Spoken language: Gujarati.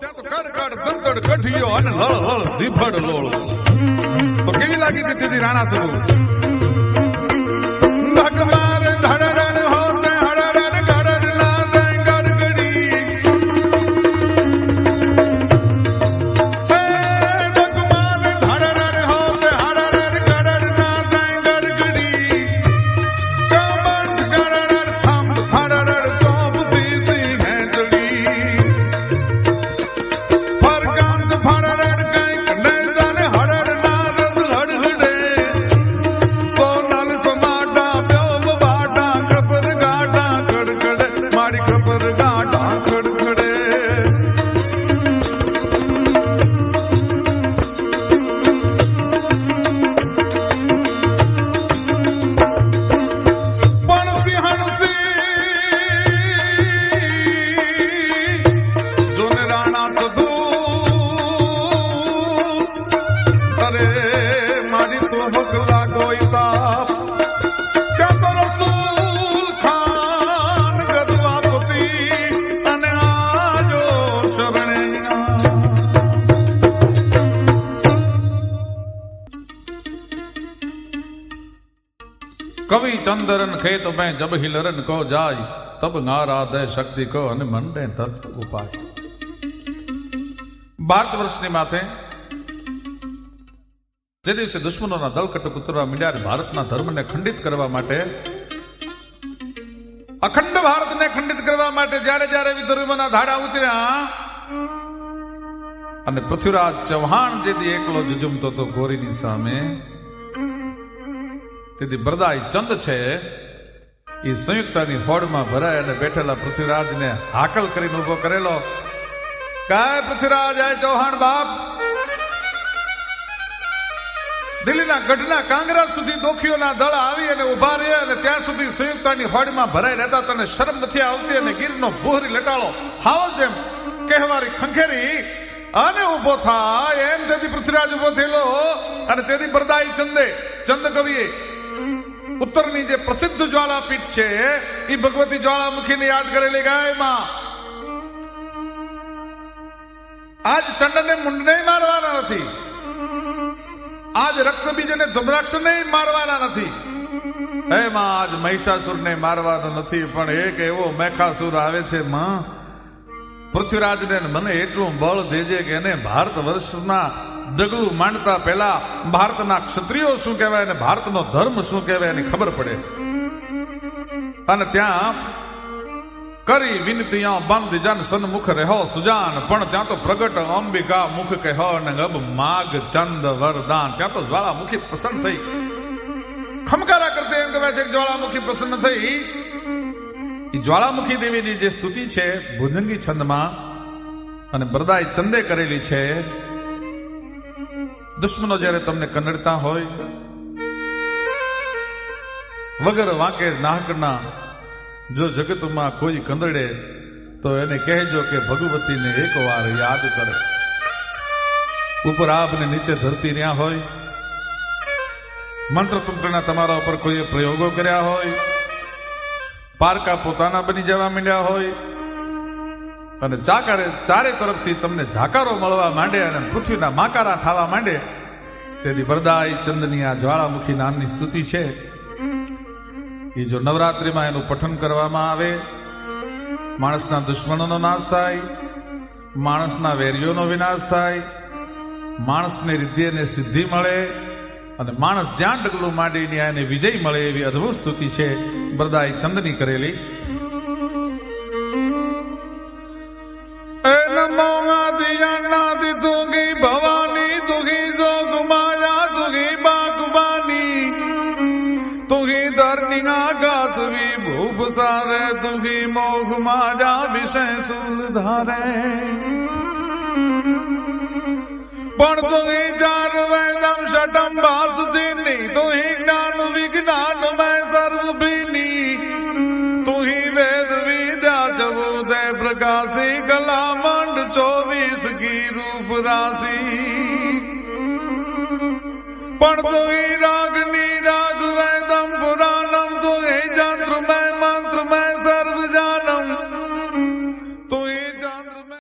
કઠિયો અને લળ હળ ઝીફડ લોળ તો કેવી લાગી હતી રાણા સરું બગલા ગોઈતા કવિ ચંદરન ખેત મેં જબ હિલરન કો જાય, તબ નારા દે શક્તિ કો અને મંડે તત્વ ઉપાય. ભારત વર્ષની માથે જે દિવસે દુશ્મનોના દલકટ ઉતરવા મીડ્યા ભારતના ધર્મને ખંડિત કરવા માટે, અખંડ ભારતને ખંડિત કરવા માટે જ્યારે જ્યારે વિધર્મના ધાડા ઉતર્યા, અને પૃથ્વીરાજ ચૌહાણ જેથી એકલો જુજુમતો હતો ગોરીની સામે, તેથી બરદાઈ ચંદ છે, એ સંયુક્તાની હોડમાં ભરાય અને બેઠેલા પૃથ્વીરાજને હાકલ કરીને ઊભો કરેલો. કાય પૃથ્વીરાજ, આય ચૌહાણ બાપ દિલ્હીના ગઢના કાંગરા સુધી દોખીઓના દળ આવી અને ઊભા રહ્યા અને ત્યાં સુધી સંયુક્તાની હોડમાં ભરાઈ રહેતા તને શરમ નથી આવતી અને ગીરનો ભૂહરી લટાળો હાવ જેમ કહેવારી ખંખેરી અને ઊભો થાય, એમ તેથી પૃથ્વીરાજ ઊભો થયેલો. અને તેથી બરદાઈ ચંદે ચંદ કવિએ ઉત્તરની જે પ્રસિદ્ધ જ્વાળાપીઠ છે એ ભગવતી જ્વાળામુખીને યાદ કરેલી ગાયમાં. આજ ચંડને મુંડને મારવાના નથી. આજ રક્તબીજને ધમરાક્ષને મારવાના નથી. એમાં આજ મહિષાસુરને મારવાનો નથી, પણ એક એવો મેખાસુર આવે છે, માં, પૃથ્વીરાજને મને એટલું બળ દેજે કે એને ભારત વર્ષના ડગલું માંડતા પહેલા ભારતના ક્ષત્રિયો શું કહેવાય અને ભારતનો ધર્મ શું કહેવાય એની ખબર પડે. અને ત્યાં કરી વિનતિયા બંધ જન સન્મુખ રહો સુજાન, પણ ત્યાં તો પ્રગટ અંબિકા મુખ કહો ને અબ માગ ચંદ વરદાન. ત્યાં તો જ્વાળામુખી પ્રસન્ન થઈ. ખમકારા કરતે એમ કહેવાય છે જ્વાળામુખી પ્રસન્ન થઈ. એ જ્વાળામુખી દેવીની જે સ્તુતિ છે ભુજંગી છંદમાં, અને બરદાઈ ચંદે કરેલી છે. દુશ્મનો જ્યારે તમને કનડતા હોય, વગર વાંકે નાહકના જો જગતમાં કોઈ કંદડે, તો એને કહેજો કે ભગવતીને એકવાર યાદ કરે. ઉપર આભને નીચે ધરતી રહ્યા હોય. મંત્રતંત્રના તમારા ઉપર કોઈએ પ્રયોગો કર્યા હોય. પારકા પોતાના બની જવા માંડ્યા હોય. અને ચાકારે ચારે તરફથી તમને ઝાકારો મળવા માંડે અને પૃથ્વીના માકારા થવા માંડે. તેથી વરદાય ચંદની આ જ્વાળામુખી નામની સ્તુતિ છે. એ જો નવરાત્રિમાં એનું પઠન કરવામાં આવે, માણસના દુશ્મનોનો નાશ થાય, માણસના વેરીઓનો વિનાશ થાય, માણસને રિદ્ધિ અને સિદ્ધિ મળે, અને માણસ જ્યાં ડગલું માંડીને એને વિજય મળે એવી અદ્ભુત સ્તુતિ છે બરદાઈ ચંદની કરેલી. એ નમો આદિ ਤੁਹੀ ਦਰਨਿਆ ਗਾਸ ਵੀ ਭੂਪ ਸਾਰੇ, ਤੁਹੀ ਮੋਖ ਮਾਜਾ ਵਿਸ਼ੇ ਸੁਲਧਾਰੇ ਪਣ ਤੁਹੀ ਜਾਨ ਵੈ ਨਮ ਛਟਮ ਬਾਸ ਜੀਨੀ, ਤੁਹੀ ਗਿਆਨ ਵਿਗਨਾਨ ਮੈਂ ਸਰਬ ਬੀਨੀ। ਤੁਹੀ ਵੇਦ ਵਿਦਿਆ ਜਗੂ ਦੇ ਪ੍ਰਕਾਸ਼ੀ, ਕਲਾ ਮੰਡ 24 ਕੀ ਰੂਪ ਰਾਸੀ। ਪਣ ਤੁਹੀ ਰਾਗਨੀ